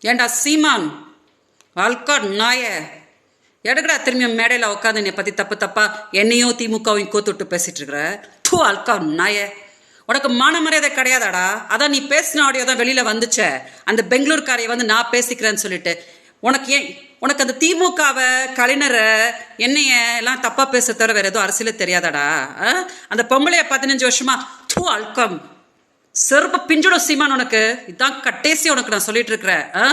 ஏண்டா சீமான்? அல்கா நாய. எடுக்கடா திரும்பியும் மேடையில் உட்காந்து என்னை பற்றி தப்பு தப்பா என்னையும் திமுகவையும் கோத்துட்டு பேசிட்டு இருக்கிற? தூ அல்கா நாய. உனக்கு மான மரியாதை கிடையாதாடா? அதான் நீ பேசின ஆடியோ தான் வெளியில் வந்துச்சே. அந்த பெங்களூர்காரையை வந்து நான் பேசிக்கிறேன்னு சொல்லிட்டு. உனக்கு ஏன் உனக்கு அந்த திமுகவை கலைஞரை என்னைய எல்லாம் தப்பாக பேச தவிர வேறு எதுவும் அரசியலே தெரியாதாடா? ஆ? அந்த பொம்பளைய பதினஞ்சு வருஷமா தூ அல்கம் செருப்பு பிஞ்சிடும் சீமான் உனக்கு? இதான் கட்டேசி உனக்கு நான் சொல்லிட்டு இருக்கிறேன் ஆ?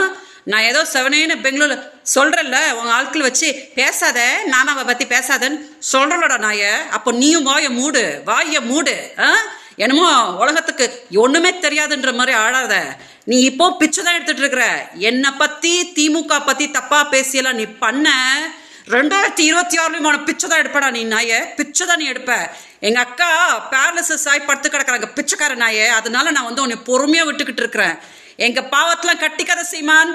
நான் ஏதோ செவனேன்னு பெங்களூர்ல சொல்றேன்ல உங்க ஆட்கள் வச்சு பேசாத நானும் அவ பத்தி பேசாதன்னு சொல்றலடா நாய. அப்போ நீயும் வாய மூடு வாய மூடு ஆ? என்னமோ உலகத்துக்கு ஒண்ணுமே தெரியாதுன்ற மாதிரி ஆடாத. நீ இப்போ பிச்சை தான் எடுத்துட்டு இருக்கிற. என்னை பத்தி திமுக பத்தி தப்பா பேசியெல்லாம் நீ பண்ண. ரெண்டாயிரத்தி இருபத்தி ஆறுலையும் உன பிச்சை தான் எடுப்படா நீ நாய. பிச்சை தான் நீ எடுப்ப. எங்கள் அக்கா பேரலிசிஸ் ஆகி படுத்து கிடக்குறாங்க பிச்சைக்கார நாயே. அதனால நான் வந்து உன்னை பொறுமையாக விட்டுக்கிட்டு இருக்கிறேன். எங்கள் பாவத்தெலாம் கட்டிக்காத சீமான்.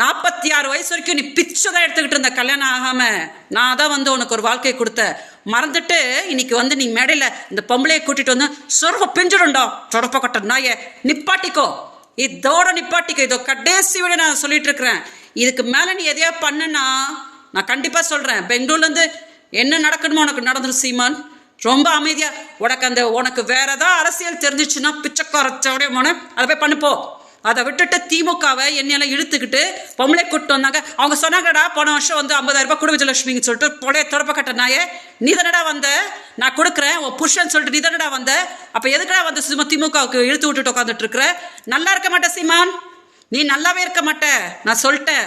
நாற்பத்தி ஆறு வயசு வரைக்கும் நீ பிச்சை தான் எடுத்துக்கிட்டு இருந்த கல்யாணம் ஆகாம. நான் தான் வந்து உனக்கு ஒரு வாழ்க்கை கொடுத்த மறந்துட்டு இன்னைக்கு வந்து நீ மேடையில் இந்த பொம்பளையை கூட்டிகிட்டு வந்து சொர்வ பிஞ்சிடும்டா சொடப்ப கட்ட நாயே. நிப்பாட்டிக்கோ. இதோட நிப்பாட்டிக்கோ. இதோ கடைசி விட நான் சொல்லிட்டு இருக்கிறேன். இதுக்கு மேலே நீ எதையா பண்ணுன்னா நான் கண்டிப்பாக சொல்கிறேன் பெங்களூர்லேருந்து என்ன நடக்கணுமோ உனக்கு நடந்துடும் சீமான். ரொம்ப அமைதியாக உனக்கு அந்த உனக்கு வேற ஏதாவது அரசியல் தெரிஞ்சிச்சுன்னா பிச்சைக்காரச்சோடைய மனம் அதை போய் பண்ணுப்போ அதை விட்டுட்டு திமுகவை என்னையெல்லாம் இழுத்துக்கிட்டு பொம்பளை கூட்டு வந்தாங்க. அவங்க சொன்னாங்கடா போன வருஷம் வந்து ஐம்பதாயிரம் ரூபாய் குடு விஜயலட்சுமின்னு சொல்லிட்டு பொழைய தொடப்ப கட்ட நாயே நீ தானடா வந்த? நான் கொடுக்குறேன் உன் புருஷன் சொல்லிட்டு நீ தானடா வந்த? அப்போ எதுக்குடா வந்து சும்மா திமுகவுக்கு இழுத்து விட்டுட்டு உட்காந்துட்டு இருக்கிற? நல்லா இருக்க மாட்டேன் சீமான். நீ நல்லாவே இருக்க மாட்ட. நான் சொல்லிட்டேன்.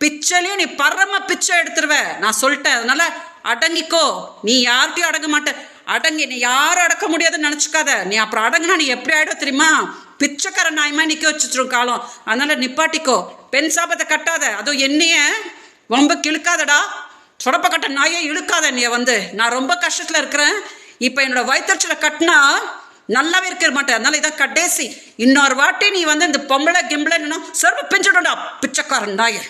பிச்சைலையும் நீ பரம பிச்சை எடுத்துருவ. நான் சொல்லிட்டேன். அதனால அடங்கிக்கோ. நீ யார்கிட்டயும் அடங்க மாட்ட. அடங்கி நீ யாரும் அடக்க முடியாதுன்னு நினச்சிக்காத. நீ அப்புறம் அடங்குனா நீ எப்படி ஆகிடும் தெரியுமா? பிச்சைக்கார நாயமா நிற்க வச்சுட்டுரும் காலம். அதனால நிப்பாட்டிக்கோ. பெண் சாபத்தை கட்டாத. அதுவும் என்னைய ரொம்ப கிழுக்காதடா. சுடப்ப கட்ட நாயே இழுக்காத நீ வந்து. நான் ரொம்ப கஷ்டத்தில் இருக்கிறேன். இப்போ என்னோட வயிற்றுச்சலை கட்டினா நல்லாவே இருக்க மாட்டேன். அதனால இதான் கடைசி. இன்னொரு வாட்டி நீ வந்து இந்த பொம்பளை கிம்பளை சர்வ பிஞ்சிடும்டா பிச்சைக்காரன் நாயே.